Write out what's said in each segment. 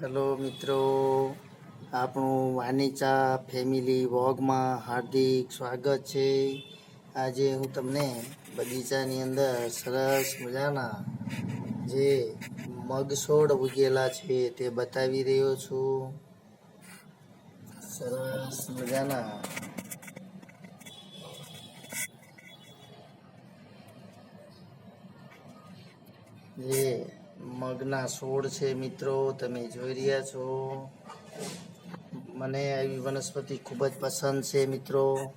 ચાલો મિત્રો, આપણું વાનીચા ફેમિલી વોગમાં હાર્દિક સ્વાગત છે. આજે હું તમને બગીચાની અંદર સરસ મજાના જે મગસોડ ઉગેલા છે તે બતાવી રહ્યો છું. સરસ મજાના મગના છોડ છે મિત્રો, તમે જોઈ રહ્યા છો. મને આવી વનસ્પતિ ખૂબ જ પસંદ છે મિત્રો,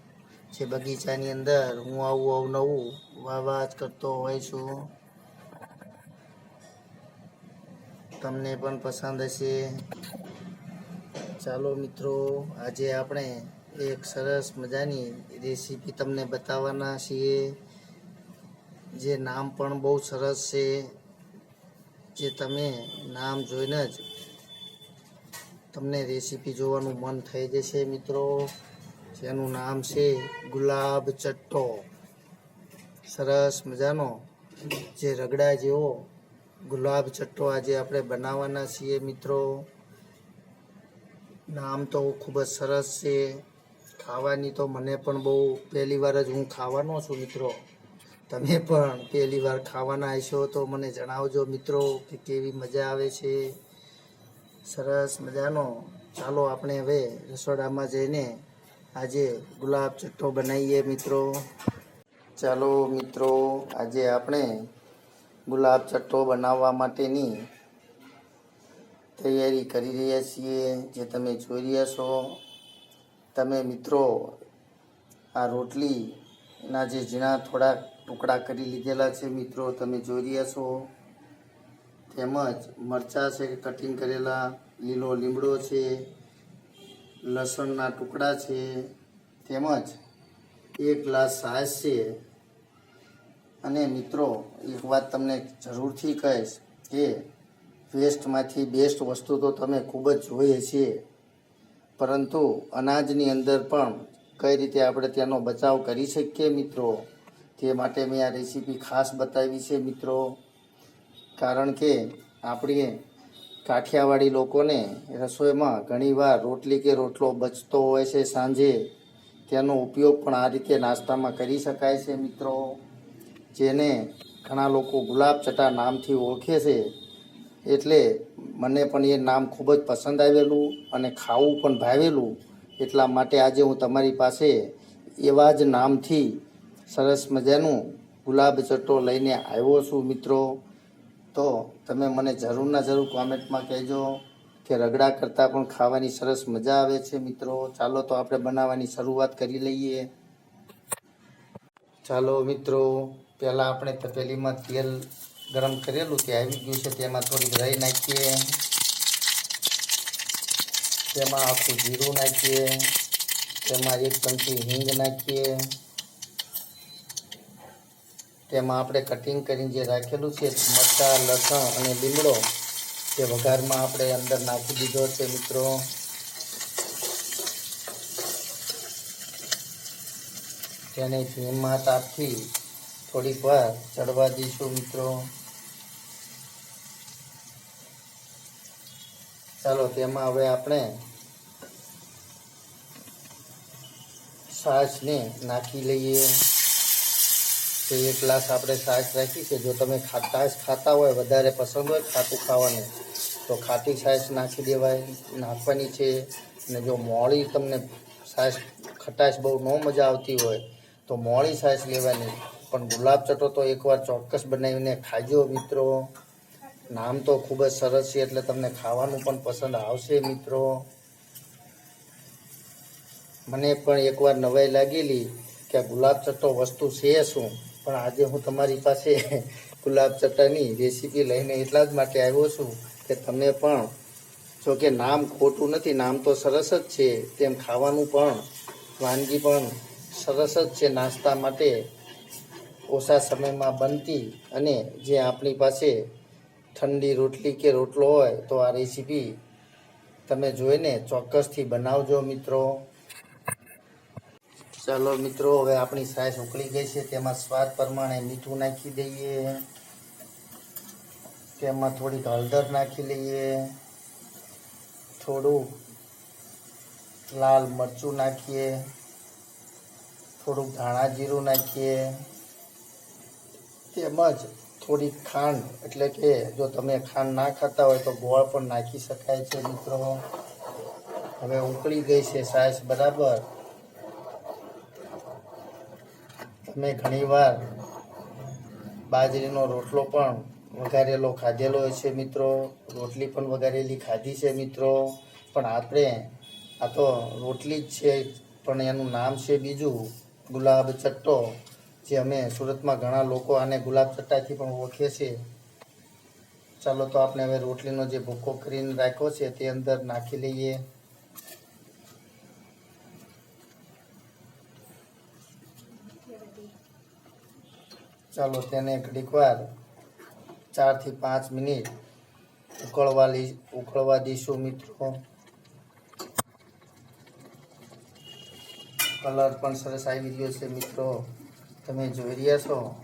જે બગીચાની અંદર હું આવું અવનવું વાવા જ કરતો હોય છું. તમને પણ પસંદ હશે. ચાલો મિત્રો, આજે આપણે એક સરસ મજાની રેસીપી તમને બતાવવાના છીએ, જે નામ પણ બહુ સરસ છે. જે તમે નામ જોઈને જ તમને રેસીપી જોવાનું મન થઈ જશે મિત્રો. જેનું નામ છે ગુલાબ ચટ્ટો. સરસ મજાનો. જે રગડા જેવો ગુલાબ ચટ્ટો આજે આપણે બનાવવાના છીએ મિત્રો. નામ તો ખૂબ જ સરસ છે. ખાવાની તો મને પણ બહુ પહેલી વાર જ હું ખાવાનો છું મિત્રો. તમે પણ પહેલી વાર ખાવાના હશો તો મને જણાવજો મિત્રો કે કેવી મજા આવે છે. સરસ મજાનો. ચાલો આપણે હવે રસોડામાં જઈને આજે ગુલાબ ચટ્ટો બનાવીએ મિત્રો. ચાલો મિત્રો, આજે આપણે ગુલાબ ચટ્ટો બનાવવા માટેની તૈયારી કરી રહ્યા છીએ જે તમે જોઈ રહ્યા છો. તમે મિત્રો, આ રોટલીના જે ઝીણા થોડા ટુકડા કરી લીધેલા છે મિત્રો, તમે જોઈ રહ્યા છો. તેમજ મરચાં છે કટિંગ કરેલા, લીલો લીમડો છે, લસણના ટુકડા છે. તેમજ એક ગ્લાસ છાશ છે. અને મિત્રો, એક વાત તમને જરૂરથી કહીશ કે વેસ્ટમાંથી બેસ્ટ વસ્તુ તો તમે ખૂબ જ જોઈએ છીએ. પરંતુ અનાજની અંદર પણ કઈ રીતે આપણે તેનો બચાવ કરી શકીએ મિત્રો? તે માટે મેં આ રેસીપી ખાસ બતાવી છે મિત્રો. કારણ કે આપણે કાઠિયાવાડી લોકોને રસોઈમાં ઘણીવાર રોટલી કે રોટલો બચતો હોય છે સાંજે. તેનો ઉપયોગ પણ આ રીતે નાસ્તામાં કરી શકાય છે મિત્રો. જેને ઘણા લોકો ગુલાબ ચટા નામથી ઓળખે છે. એટલે મને પણ એ નામ ખૂબ જ પસંદ આવેલું અને ખાવું પણ ભાવેલું. એટલા માટે આજે હું તમારી પાસે એવા જ નામથી સરસ મજાનું ગુલાબ ચટ્ટો લઈને આવ્યો છું મિત્રો. તો તમે મને જરૂરના જરૂર કોમેન્ટમાં કહેજો કે રગડા કરતાં પણ ખાવાની સરસ મજા આવે છે મિત્રો. ચાલો તો આપણે બનાવવાની શરૂઆત કરી લઈએ. ચાલો મિત્રો, પહેલાં આપણે તપેલીમાં તેલ ગરમ કરેલું તે આવી ગયું છે, તેમાં થોડીક રાઈ નાખીએ. તેમાં આખું જીરું નાખીએ. તેમાં એક ચમચી હિંગ નાખીએ. તેમાં આપણે કટિંગ કરીને જે રાખેલું છે, મરચાં, લસણ અને લીમડો, તે વઘારમાં આપણે અંદર નાખી દીધો છે, મિત્રો. તેને ધીમા તાપથી થોડીક વાર ચડવા દઈશું, મિત્રો. ચાલો, તેમાં હવે આપણે છાશને નાખી લઈએ. તો એક ગ્લાસ આપણે છાશ રાખી છે જો તમે ખાટાશ ખાતા હોય, વધારે પસંદ હોય, ખાટું ખાવાનું. તો ખાટી છાશ નાખી દેવાય, નાખવાની છે. અને જો મોળી તમને છાશ ખટાશ બહુ ન મજા આવતી હોય, તો મોળી છાશ લેવાની. પણ ગુલાબ ચટો તો એકવાર ચોક્કસ બનાવીને ખાજો મિત્રો. નામ તો ખૂબ જ સરસ છે, એટલે તમને ખાવાનું પણ પસંદ આવશે મિત્રો. મને પણ એકવાર નવાઈ લાગેલી કે આ ગુલાબ ચટ્ટો વસ્તુ છે શું? પણ આજે હું તમારી પાસે ગુલાબ ચટ્ટાની રેસીપી લઈને એટલા જ માટે આવ્યો છું કે તમે પણ, જો કે નામ ખોટું નથી, નામ તો સરસ જ છે, તેમ ખાવાનું પણ, વાનગી પણ સરસ જ છે, નાસ્તા માટે ઓછા સમયમાં બનતી અને જે આપણી પાસે ઠંડી રોટલી કે રોટલો હોય તો આ રેસીપી તમે જોઈને ચોક્કસથી બનાવજો મિત્રો. ચાલો મિત્રો, હવે આપણી સાઈઝ ઉકળી ગઈ છે. તેમાં સ્વાદ પ્રમાણે મીઠું નાખી દઈએ. તેમાં થોડીક હળદર નાખી લઈએ. થોડું લાલ મરચું નાખીએ. થોડુંક ધાણા જીરું નાખીએ. તેમજ થોડીક ખાંડ, એટલે કે જો તમે ખાંડ ના ખાતા હોય તો ગોળ પણ નાખી શકાય છે મિત્રો. હવે ઉકળી ગઈ છે સાઈસ બરાબર. તમે ઘણીવાર બાજરીનો રોટલો પણ વઘારેલો ખાધેલો હોય છે મિત્રો. રોટલી પણ વઘારેલી ખાધી છે મિત્રો. પણ આપણે, આ તો રોટલી જ છે, પણ એનું નામ છે બીજું ગુલાબ ચટ્ટો, જે અમે સુરતમાં ઘણા લોકો આને ગુલાબ ચટ્ટાથી પણ ઓળખે છે. ચાલો તો આપણે હવે રોટલીનો જે ભૂકો કરીને રાખ્યો છે તે અંદર નાખી લઈએ. ચાલો તેને ઘડીક વાર ચારથી પાંચ મિનિટ ઉકળવા ઉકળવા દઈશું મિત્રો. કલર પણ સરસ આવી ગયો છે મિત્રો. તમે જોઈ રહ્યા છો?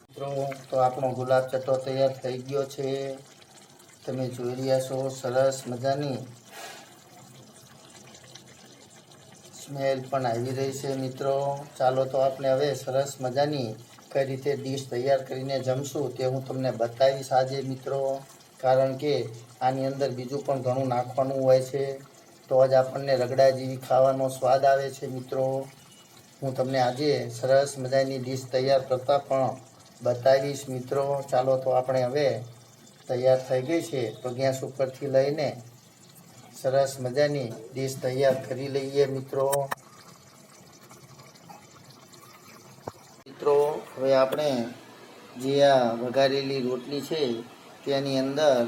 મિત્રો, તો આપણો ગુલાબ ચટો તૈયાર થઈ ગયો છે. તમે જોઈ રહ્યા છો? સરસ મજાની. સ્મેલ પણ આવી રહી છે, મિત્રો. ચાલો તો આપણે હવે સરસ મજાની કઈ રીતે ડીશ તૈયાર કરીને જમશું તે હું તમને બતાવીશ આજે, મિત્રો. કારણ કે આની અંદર બીજું પણ ઘણું નાખવાનું હોય છે. તો જ આપણને રગડા જેવી ખાવાનો સ્વાદ આવે છે, મિત્રો. હું તમને આજે સરસ મજાની ડીશ તૈયાર કરતાં પણ બતાવીશ, મિત્રો. ચાલો તો આપણે હવે તૈયાર થઈ ગઈ છે, તો ગેસ ઉપરથી લઈને સરસ મજાની ડીશ તૈયાર કરી લઈએ મિત્રો. મિત્રો, હવે આપણે જે આ વઘારેલી રોટલી છે, તેની અંદર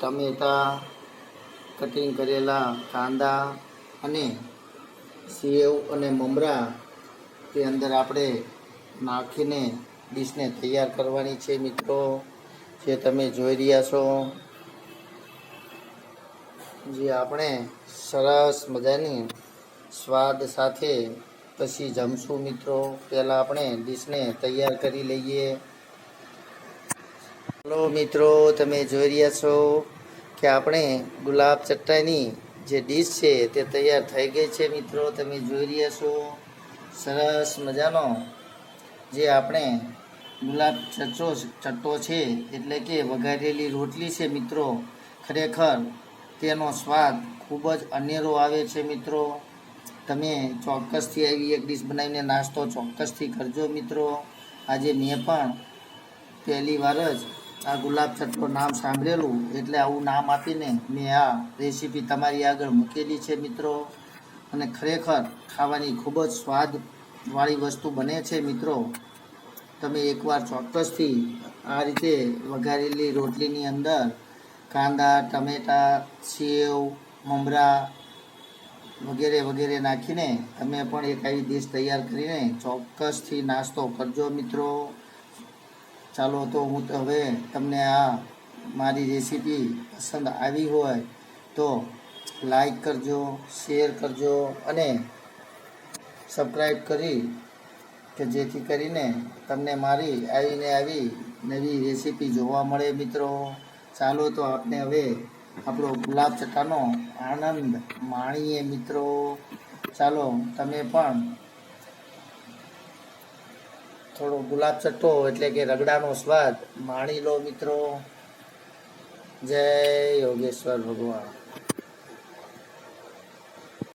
ટમેટા કટિંગ કરેલા કાંદા અને સેવ અને મમરા તે અંદર આપણે નાખીને ડીશને તૈયાર કરવાની છે મિત્રો. જે તમે જોઈ રહ્યા છો જે આપણે સરસ મજાની સ્વાદ સાથે પછી જમશું મિત્રો. પહેલાં આપણે ડીશને તૈયાર કરી લઈએ. હલો મિત્રો, તમે જોઈ રહ્યા છો કે આપણે ગુલાબ ચટ્ટાની જે ડીશ છે તે તૈયાર થઈ ગઈ છે મિત્રો. તમે જોઈ રહ્યા છો સરસ મજાનો જે આપણે ગુલાબ ચટ્ટો ચટ્ટો છે. એટલે કે વઘારેલી રોટલી છે મિત્રો. ખરેખર તેનો સ્વાદ ખૂબ જ અનેરો આવે છે મિત્રો. તમે ચોક્કસથી આવી એક ડીશ બનાવીને નાસ્તો ચોક્કસથી કરજો મિત્રો. આજે મેં પણ પહેલી વાર જ આ ગુલાબ ચટ્ટો નામ સાંભળેલું એટલે આવું નામ આપીને મેં આ રેસીપી તમારી આગળ મૂકેલી છે મિત્રો. અને ખરેખર ખાવાની ખૂબ જ સ્વાદવાળી વસ્તુ બને છે મિત્રો. તમે એકવાર ચોક્કસથી આ રીતે વઘારેલી રોટલીની અંદર કાંદા, ટમેટા, સેવ, મમરા વગેરે વગેરે નાખીને તમે પણ એક આવી ડીશ તૈયાર કરીને ચોક્કસથી નાસ્તો કરજો મિત્રો. ચાલો તો હું તો હવે તમને આ મારી રેસીપી પસંદ આવી હોય તો લાઈક કરજો શેર કરજો અને સબસ્ક્રાઈબ કરી કે જેથી કરીને તમને મારી આવીને આવી નવી રેસીપી જોવા મળે મિત્રો. ચાલો તો આપણે હવે આપણો ગુલાબ ચટ્ટાનો આનંદ માણીએ મિત્રો. ચાલો, તમે પણ થોડો ગુલાબ ચટ્ટો એટલે કે રગડાનો સ્વાદ માણી લો મિત્રો. જય યોગેશ્વર ભગવાન.